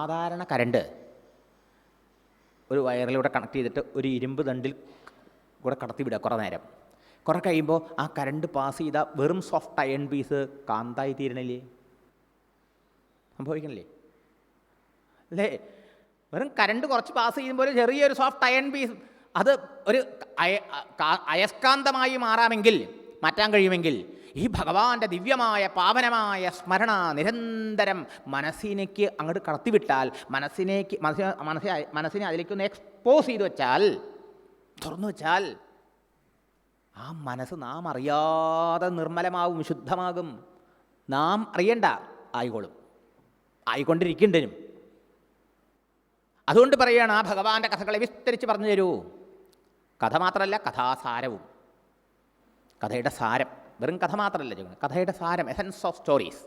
സാധാരണ കരണ്ട് ഒരു വയറിലൂടെ കണക്ട് ചെയ്തിട്ട് ഒരു ഇരുമ്പ് ദണ്ടിൽ കൂടെ കടത്തി വിടുക കുറേ നേരം. കുറേ കഴിയുമ്പോൾ ആ കരണ്ട് പാസ് ചെയ്ത വെറും സോഫ്റ്റ് അയൺ പീസ് കാന്തായി തീരണില്ലേ? സംഭവിക്കണില്ലേ? അല്ലേ? വെറും കരണ്ട് കുറച്ച് പാസ് ചെയ്യുമ്പോൾ ചെറിയൊരു സോഫ്റ്റ് അയൺ പീസ് അത് ഒരു അയസ്കാന്തമായി മാറാമെങ്കിൽ മാറ്റാൻ കഴിയുമെങ്കിൽ ഈ ഭഗവാന്റെ ദിവ്യമായ പാവനമായ സ്മരണ നിരന്തരം മനസ്സിനേക്ക് അങ്ങോട്ട് കടത്തിവിട്ടാൽ മനസ്സിനേക്ക് മനസ്സിനെ മനസ്സിനെ മനസ്സിനെ അതിലേക്കൊന്ന് എക്സ്പോസ് ചെയ്തു വെച്ചാൽ തുറന്നു വെച്ചാൽ ആ മനസ്സ് നാം അറിയാതെ നിർമ്മലമാവും ശുദ്ധമാകും നാം അറിയണ്ട ആയിക്കോളും. ആയിക്കൊണ്ടിരിക്കേണ്ടതിനും അതുകൊണ്ട് പറയുകയാണ് ആ ഭഗവാന്റെ കഥകളെ വിസ്തരിച്ച് പറഞ്ഞു തരൂ. കഥ മാത്രമല്ല കഥാസാരവും. കഥയുടെ സാരം. വെറും കഥ മാത്രമല്ല ചോദിക്കുന്നത് കഥയുടെ സാരം എസൻസ് ഓഫ് സ്റ്റോറീസ്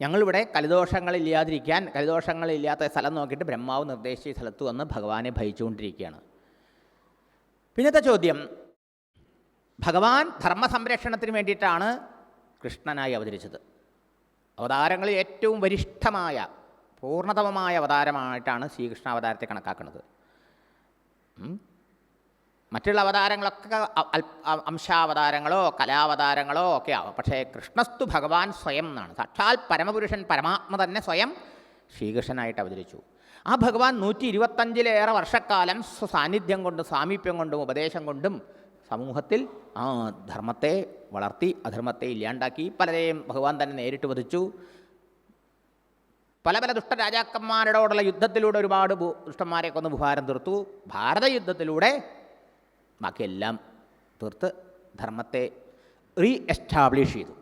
ഞങ്ങളിവിടെ കലിദോഷങ്ങളില്ലാതിരിക്കാൻ കലിദോഷങ്ങളില്ലാത്ത സ്ഥലം നോക്കിയിട്ട് ബ്രഹ്മാവ് നിർദ്ദേശിച്ച സ്ഥലത്ത് വന്ന് ഭഗവാനെ ഭജിച്ചുകൊണ്ടിരിക്കുകയാണ്. പിന്നത്തെ ചോദ്യം. ഭഗവാൻ ധർമ്മ സംരക്ഷണത്തിന് വേണ്ടിയിട്ടാണ് കൃഷ്ണനായി അവതരിച്ചത്. അവതാരങ്ങളിൽ ഏറ്റവും വരിഷ്ഠമായ പൂർണതമമായ അവതാരമായിട്ടാണ് ശ്രീകൃഷ്ണ അവതാരത്തെ കണക്കാക്കുന്നത്. മറ്റുള്ള അവതാരങ്ങളൊക്കെ അംശാവതാരങ്ങളോ കലാവതാരങ്ങളോ ഒക്കെ ആവാം പക്ഷേ കൃഷ്ണസ്തു ഭഗവാൻ സ്വയം എന്നാണ്. സാക്ഷാൽ പരമപുരുഷൻ പരമാത്മ തന്നെ സ്വയം ശ്രീകൃഷ്ണനായിട്ട് അവതരിച്ചു. ആ ഭഗവാൻ നൂറ്റി ഇരുപത്തഞ്ചിലേറെ വർഷക്കാലം സാന്നിധ്യം കൊണ്ടും സാമീപ്യം കൊണ്ടും ഉപദേശം കൊണ്ടും സമൂഹത്തിൽ ആ ധർമ്മത്തെ വളർത്തി അധർമ്മത്തെ ഇല്ലാണ്ടാക്കി പലരെയും ഭഗവാൻ തന്നെ നേരിട്ട് വധിച്ചു. പല പല ദുഷ്ടരാജാക്കന്മാരോടുള്ള യുദ്ധത്തിലൂടെ ഒരുപാട് ദുഷ്ടന്മാരെ കൊന്ന് ഭാരം തീർത്തു. ഭാരത യുദ്ധത്തിലൂടെ ബാക്കിയെല്ലാം തീർത്ത് ധർമ്മത്തെ റീ എസ്റ്റാബ്ലിഷ് ചെയ്തു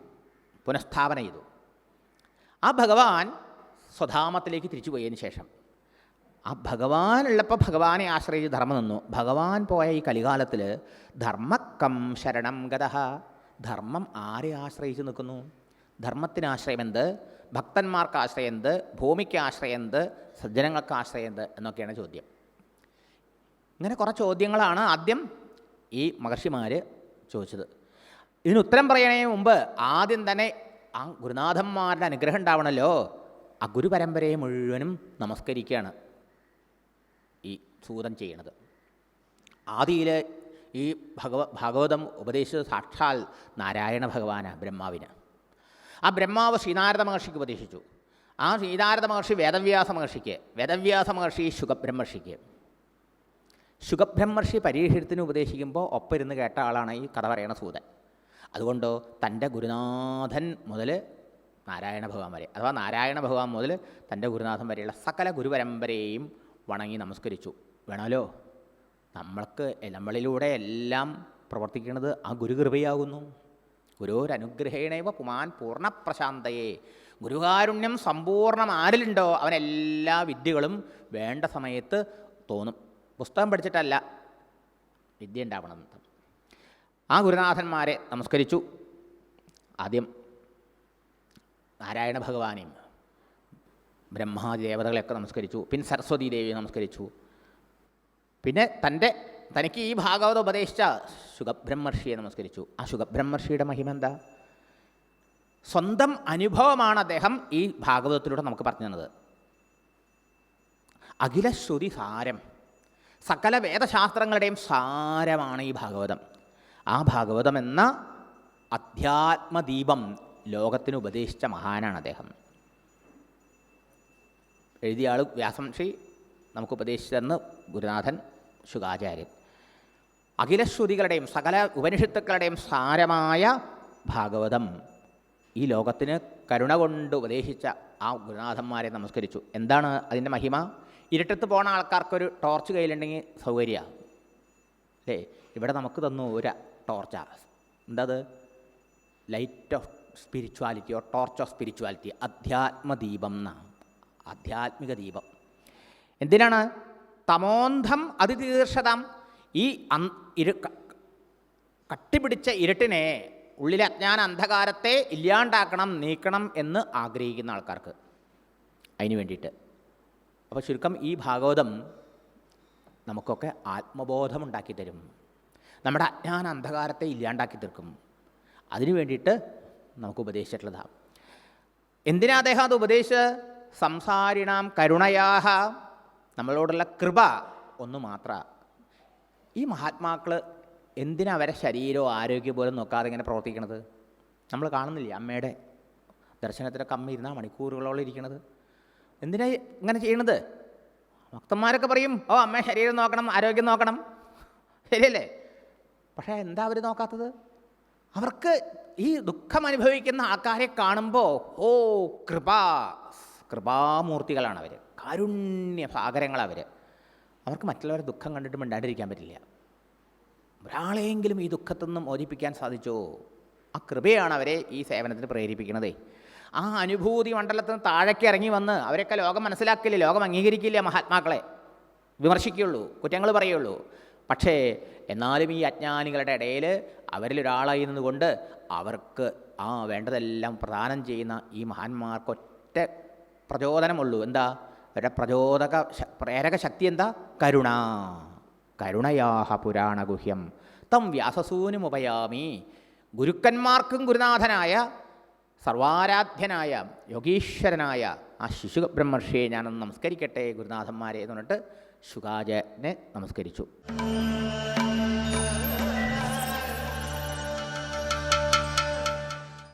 പുനഃസ്ഥാപന ചെയ്തു. ആ ഭഗവാൻ സ്വധാമത്തിലേക്ക് തിരിച്ചു പോയതിന് ശേഷം ആ ഭഗവാൻ ഉള്ളപ്പോൾ ഭഗവാനെ ആശ്രയിച്ച് ധർമ്മം നിന്നു. ഭഗവാൻ പോയ ഈ കലികാലത്തിൽ ധർമ്മക്കം ശരണം ഗതഃ ധർമ്മം ആരെ ആശ്രയിച്ച് നിൽക്കുന്നു? ധർമ്മത്തിന് ആശ്രയം എന്ത് ഭക്തന്മാർക്ക് ആശ്രയം എന്ത് ഭൂമിക്ക് ആശ്രയം എന്ത് സജ്ജനങ്ങൾക്ക് ആശ്രയം എന്ത് എന്നൊക്കെയാണ് ചോദ്യം. ഇങ്ങനെ കുറേ ചോദ്യങ്ങളാണ് ആദ്യം ഈ മഹർഷിമാർ ചോദിച്ചത്. ഇതിന് ഉത്തരം പറയണതിന് മുമ്പ് ആദ്യം തന്നെ ആ ഗുരുനാഥന്മാരുടെ അനുഗ്രഹം ഉണ്ടാവണമല്ലോ ആ ഗുരുപരമ്പരയെ മുഴുവനും നമസ്കരിക്കുകയാണ് ഈ സൂതൻ ചെയ്യണത്. ആദിയിൽ ഈ ഭഗവ ഭാഗവതം ഉപദേശിച്ചത് സാക്ഷാൽ നാരായണ ഭഗവാനാണ് ബ്രഹ്മാവിന്. ആ ബ്രഹ്മാവ് ശ്രീനാരദ മഹർഷിക്ക് ഉപദേശിച്ചു. ആ ശ്രീനാരദ മഹർഷി വേദവ്യാസ മഹർഷിക്ക് വേദവ്യാസ മഹർഷി ശുഗബ്രഹ്മർഷിക്ക്. ശുഗബ്രഹ്മർഷി പരീക്ഷത്തിന് ഉപദേശിക്കുമ്പോൾ ഒപ്പിരുന്ന് കേട്ട ആളാണ് ഈ കഥ പറയണ സൂതൻ. അതുകൊണ്ടോ തന്റെ ഗുരുനാഥൻ മുതൽ നാരായണ ഭഗവാൻ വരെ അഥവാ നാരായണ ഭഗവാൻ മുതൽ തന്റെ ഗുരുനാഥൻ വരെയുള്ള സകല ഗുരുപരമ്പരയെയും വണങ്ങി നമസ്കരിച്ചു. വേണമല്ലോ? നമ്മൾക്ക് നമ്മളിലൂടെ എല്ലാം പ്രവർത്തിക്കുന്നത് ആ ഗുരുകൃപയാകുന്നു. ഗുരുരനുഗ്രഹേണൈവ പുമാൻ പൂർണപ്രശാന്തയെ ഗുരുകാരുണ്യം സമ്പൂർണം ആരിലുണ്ടോ അവനെല്ലാ വിദ്യകളും വേണ്ട സമയത്ത് തോന്നും. പുസ്തകം പഠിച്ചിട്ടല്ല വിദ്യ ഉണ്ടാവണം. ആ ഗുരുനാഥന്മാരെ നമസ്കരിച്ചു. ആദ്യം നാരായണ ഭഗവാനെയും ബ്രഹ്മാദി ദേവതകളെയൊക്കെ നമസ്കരിച്ചു. പിന്നെ സരസ്വതി ദേവിയെ നമസ്കരിച്ചു. പിന്നെ തന്റെ തനിക്ക് ഈ ഭാഗവത ഉപദേശിച്ച ശുഗബ്രഹ്മർഷിയെ നമസ്കരിച്ചു. ആ ശുഗബ്രഹ്മർഷിയുടെ മഹിമ എന്താ സ്വന്തം അനുഭവമാണ് അദ്ദേഹം ഈ ഭാഗവതത്തിലൂടെ നമുക്ക് പറഞ്ഞു തന്നത്. അഖിലശ്രുതി സാരം സകല വേദശാസ്ത്രങ്ങളുടെയും സാരമാണ് ഈ ഭാഗവതം. ആ ഭാഗവതം എന്ന അധ്യാത്മദീപം ലോകത്തിന് ഉപദേശിച്ച മഹാനാണ് അദ്ദേഹം. എഴുതിയ ആൾ വ്യാസംഷി നമുക്ക് ഉപദേശിച്ചതെന്ന് ഗുരുനാഥൻ ശുഗാചാര്യൻ അഖിലശ്രുതികളുടെയും സകല ഉപനിഷത്തുക്കളുടെയും സാരമായ ഭാഗവതം ഈ ലോകത്തിന് കരുണ കൊണ്ട് ഉപദേശിച്ച ആ ഗുരുനാഥന്മാരെ നമസ്കരിച്ചു. എന്താണ് അതിന്റെ മഹിമ? ഇരുട്ടത്ത് പോണ ആൾക്കാർക്കൊരു ടോർച്ച് കയ്യിലുണ്ടെങ്കിൽ സൗകര്യമാണ് അല്ലേ? ഇവിടെ നമുക്ക് തന്നു ഒരു ടോർച്ചാണ് എന്തത്? Light of spirituality or torch of spirituality അധ്യാത്മദീപം എന്നാണ് ആധ്യാത്മിക ദീപം. എന്തിനാണ്? തമോന്ധം അതിതീർഷതം ഈ ഇരു കട്ടിപിടിച്ച ഇരുട്ടിനെ ഉള്ളിലെ അജ്ഞാന അന്ധകാരത്തെ ഇല്ലാണ്ടാക്കണം നീക്കണം എന്ന് ആഗ്രഹിക്കുന്ന ആൾക്കാർക്ക്. അതിന് വേണ്ടിയിട്ട്. അപ്പോൾ ചുരുക്കം ഈ ഭാഗവതം നമുക്കൊക്കെ ആത്മബോധമുണ്ടാക്കി തരും. നമ്മുടെ അജ്ഞാന അന്ധകാരത്തെ ഇല്ലാണ്ടാക്കി തീർക്കും. അതിനു വേണ്ടിയിട്ട് നമുക്ക് ഉപദേശിച്ചിട്ടുള്ളതാണ് എന്തിനാ അദ്ദേഹം അത് ഉപദേശിച്ച് സംസാരിണാം കരുണയാഹ നമ്മളോടുള്ള കൃപ ഒന്ന് മാത്ര. ഈ മഹാത്മാക്കൾ എന്തിനാ അവരെ ശരീരമോ ആരോഗ്യം പോലും നോക്കാതെ ഇങ്ങനെ പ്രവർത്തിക്കണത്? നമ്മൾ കാണുന്നില്ലേ അമ്മയുടെ ദർശനത്തിനൊക്കെ അമ്മ ഇരുന്നാൽ മണിക്കൂറുകളോളം ഇരിക്കണത്? എന്തിനാ ഇങ്ങനെ ചെയ്യണത്? ഭക്തന്മാരൊക്കെ പറയും ഓ അമ്മ ശരീരം നോക്കണം ആരോഗ്യം നോക്കണം. ശരിയല്ലേ? പക്ഷേ എന്താ അവർ നോക്കാത്തത്? അവർക്ക് ഈ ദുഃഖം അനുഭവിക്കുന്ന ആൾക്കാരെ കാണുമ്പോൾ ഓ കൃപാ കൃപാമൂർത്തികളാണ് അവർ കാരുണ്യ സാഗരങ്ങളവർ അവർക്ക് മറ്റുള്ളവരെ ദുഃഖം കണ്ടിട്ട് മിണ്ടാണ്ടിരിക്കാൻ പറ്റില്ല. ഒരാളെയെങ്കിലും ഈ ദുഃഖത്തൊന്നും മോചിപ്പിക്കാൻ സാധിച്ചോ? ആ കൃപയാണ് അവരെ ഈ സേവനത്തിന് പ്രേരിപ്പിക്കുന്നത് ആ അനുഭൂതി മണ്ഡലത്തിൽ നിന്ന് താഴേക്ക് ഇറങ്ങി വന്ന് അവരൊക്കെ ലോകം മനസ്സിലാക്കില്ല? ലോകം അംഗീകരിക്കില്ല മഹാത്മാക്കളെ? വിമർശിക്കുകയുള്ളൂ കുറ്റങ്ങൾ പറയുള്ളൂ പക്ഷേ എന്നാലും ഈ അജ്ഞാനികളുടെ ഇടയിൽ അവരിലൊരാളായി നിന്നുകൊണ്ട് അവർക്ക് ആ വേണ്ടതെല്ലാം പ്രദാനം ചെയ്യുന്ന ഈ മഹാന്മാർക്കൊറ്റ പ്രചോദനമുള്ളൂ. എന്താ? അവരുടെ പ്രചോദക പ്രേരക ശക്തി എന്താ? കരുണ. കരുണയാഹ പുരാണഗുഹ്യം. തം വ്യാസസൂനുമുപയാമി. ഗുരുക്കന്മാർക്കും ഗുരുനാഥനായ സർവാരാധ്യനായ യോഗീശ്വരനായ ആ ശിശു ബ്രഹ്മർഷിയെ ഞാനൊന്ന് നമസ്കരിക്കട്ടെ ഗുരുനാഥന്മാരെ എന്ന് പറഞ്ഞിട്ട് ശുഗാജനെ നമസ്കരിച്ചു.